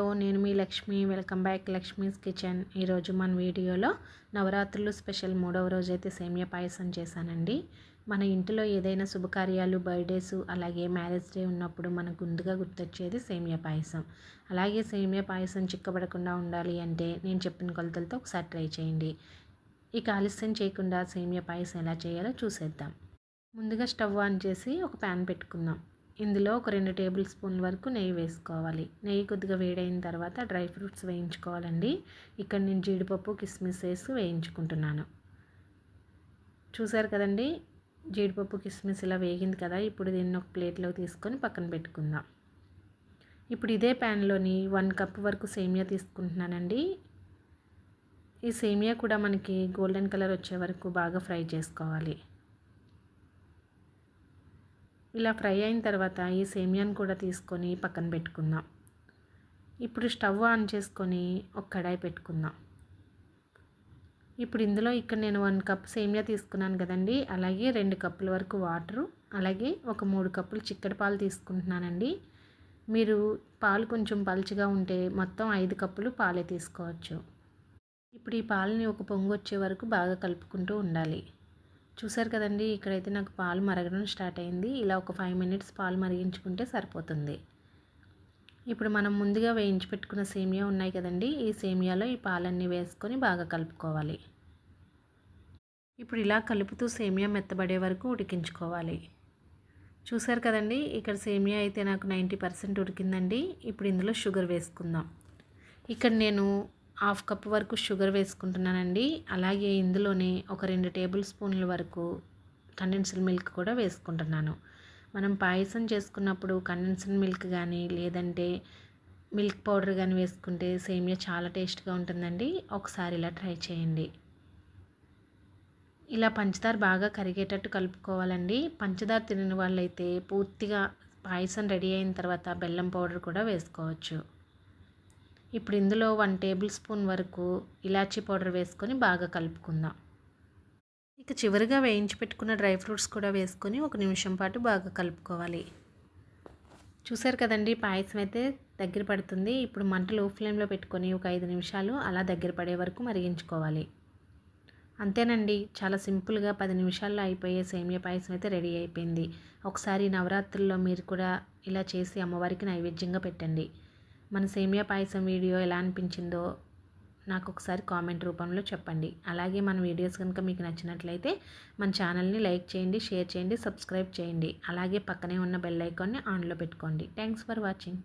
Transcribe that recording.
So నేను మీ Lakshmi. Welcome back Lakshmi's kitchen. ఈరోజు మన వీడియోలో నవరాత్రులు స్పెషల్ మూడవ రోజు అయితే సేమియా పాయసం చేశానండి. మన ఇంటిలో ఏదైనా శుభకార్యాలు బర్త్డేస్ అలాగే మ్యారేజ్ డే ఉన్నప్పుడు మనకు ముందుగా గుర్తొచ్చేది సేమియా పాయసం. అలాగే సేమియా పాయసం చిక్కబడకుండా ఉండాలి అంటే నేను చెప్పిన కొలతలతో ఒకసారి ట్రై చేయండి. ఇక ఆలస్యం చేయకుండా సేమియా పాయసం ఎలా చేయాలో చూసేద్దాం. ముందుగా స్టవ్ ఆన్ చేసి ఒక ప్యాన్ పెట్టుకుందాం. ఇందులో ఒక రెండు టేబుల్ స్పూన్ వరకు నెయ్యి వేసుకోవాలి. నెయ్యి కొద్దిగా వేడైన తర్వాత డ్రై ఫ్రూట్స్ వేయించుకోవాలండి. ఇక్కడ నేను జీడిపప్పు కిస్మిస్ వేసి వేయించుకుంటున్నాను. చూసారు కదండి? జీడిపప్పు కిస్మిస్ ఇలా వేగింది కదా ఇప్పుడు దీన్ని ఒక ప్లేట్లో తీసుకొని పక్కన పెట్టుకుందాం. ఇప్పుడు ఇదే ప్యాన్లోని వన్ కప్ వరకు సేమియా తీసుకుంటున్నానండి. ఈ సేమియా కూడా మనకి గోల్డెన్ కలర్ వచ్చే వరకు బాగా ఫ్రై చేసుకోవాలి. ఇలా ఫ్రై అయిన తర్వాత ఈ సేమియాను కూడా తీసుకొని పక్కన పెట్టుకుందాం. ఇప్పుడు స్టవ్ ఆన్ చేసుకొని ఒక కడాయి పెట్టుకుందాం. ఇప్పుడు ఇందులో ఇక్కడ నేను వన్ కప్ సేమియా తీసుకున్నాను కదండి. అలాగే రెండు కప్పుల వరకు వాటరు అలాగే ఒక మూడు కప్పులు చిక్కటి పాలు తీసుకుంటున్నానండి. మీరు పాలు కొంచెం పలుచగా ఉంటే మొత్తం ఐదు కప్పులు పాలే తీసుకోవచ్చు. ఇప్పుడు ఈ పాలని ఒక పొంగు వచ్చే వరకు బాగా కలుపుకుంటూ ఉండాలి. చూసారు కదండి ఇక్కడైతే నాకు పాలు మరగడం స్టార్ట్ అయింది. ఇలా ఒక ఫైవ్ మినిట్స్ పాలు మరిగించుకుంటే సరిపోతుంది. ఇప్పుడు మనం ముందుగా వేయించి పెట్టుకున్న సేమియా ఉన్నాయి కదండి ఈ సేమియాలో ఈ పాలన్నీ వేసుకొని బాగా కలుపుకోవాలి. ఇప్పుడు ఇలా కలుపుతూ సేమియా మెత్తబడే వరకు ఉడికించుకోవాలి. చూసారు కదండి ఇక్కడ సేమియా అయితే నాకు నైంటీ పర్సెంట్ ఉడికిందండి. ఇప్పుడు ఇందులో షుగర్ వేసుకుందాం. ఇక్కడ నేను హాఫ్ కప్ వరకు షుగర్ వేసుకుంటున్నానండి. అలాగే ఇందులోనే ఒక రెండు టేబుల్ స్పూన్ల వరకు కండెన్స్డ్ మిల్క్ కూడా వేసుకుంటున్నాను. మనం పాయసం చేసుకున్నప్పుడు కండెన్స్డ్ మిల్క్ కానీ లేదంటే మిల్క్ పౌడర్ కానీ వేసుకుంటే సేమియా చాలా టేస్ట్గా ఉంటుందండి. ఒకసారి ఇలా ట్రై చేయండి. ఇలా పంచదార బాగా కరిగేటట్టు కలుపుకోవాలండి. పంచదార తినని వాళ్ళైతే పూర్తిగా పాయసం రెడీ అయిన తర్వాత బెల్లం పౌడర్ కూడా వేసుకోవచ్చు. ఇప్పుడు ఇందులో వన్ టేబుల్ స్పూన్ వరకు ఇలాచీ పౌడర్ వేసుకొని బాగా కలుపుకుందాం. ఇక చివరిగా వేయించి పెట్టుకున్న డ్రై ఫ్రూట్స్ కూడా వేసుకొని ఒక నిమిషం పాటు బాగా కలుపుకోవాలి. చూసారు కదండి పాయసం అయితే దగ్గర పడుతుంది. ఇప్పుడు మంట లో ఫ్లేమ్లో పెట్టుకొని ఒక ఐదు నిమిషాలు అలా దగ్గర పడే వరకు మరిగించుకోవాలి. అంతేనండి చాలా సింపుల్గా పది నిమిషాల్లో అయిపోయే సేమియా పాయసం అయితే రెడీ అయిపోయింది. ఒకసారి నవరాత్రుల్లో మీరు కూడా ఇలా చేసి అమ్మవారికి నైవేద్యంగా పెట్టండి. మన సేమియా పాయసం వీడియో ఎలా అనిపించిందో నాకు ఒకసారి కామెంట్ రూపంలో చెప్పండి. అలాగే మన వీడియోస్ కనుక మీకు నచ్చినట్లయితే మన ఛానల్ని లైక్ చేయండి షేర్ చేయండి సబ్స్క్రైబ్ చేయండి. అలాగే పక్కనే ఉన్న బెల్ ఐకాన్ని ఆన్లో పెట్టుకోండి. Thanks for watching.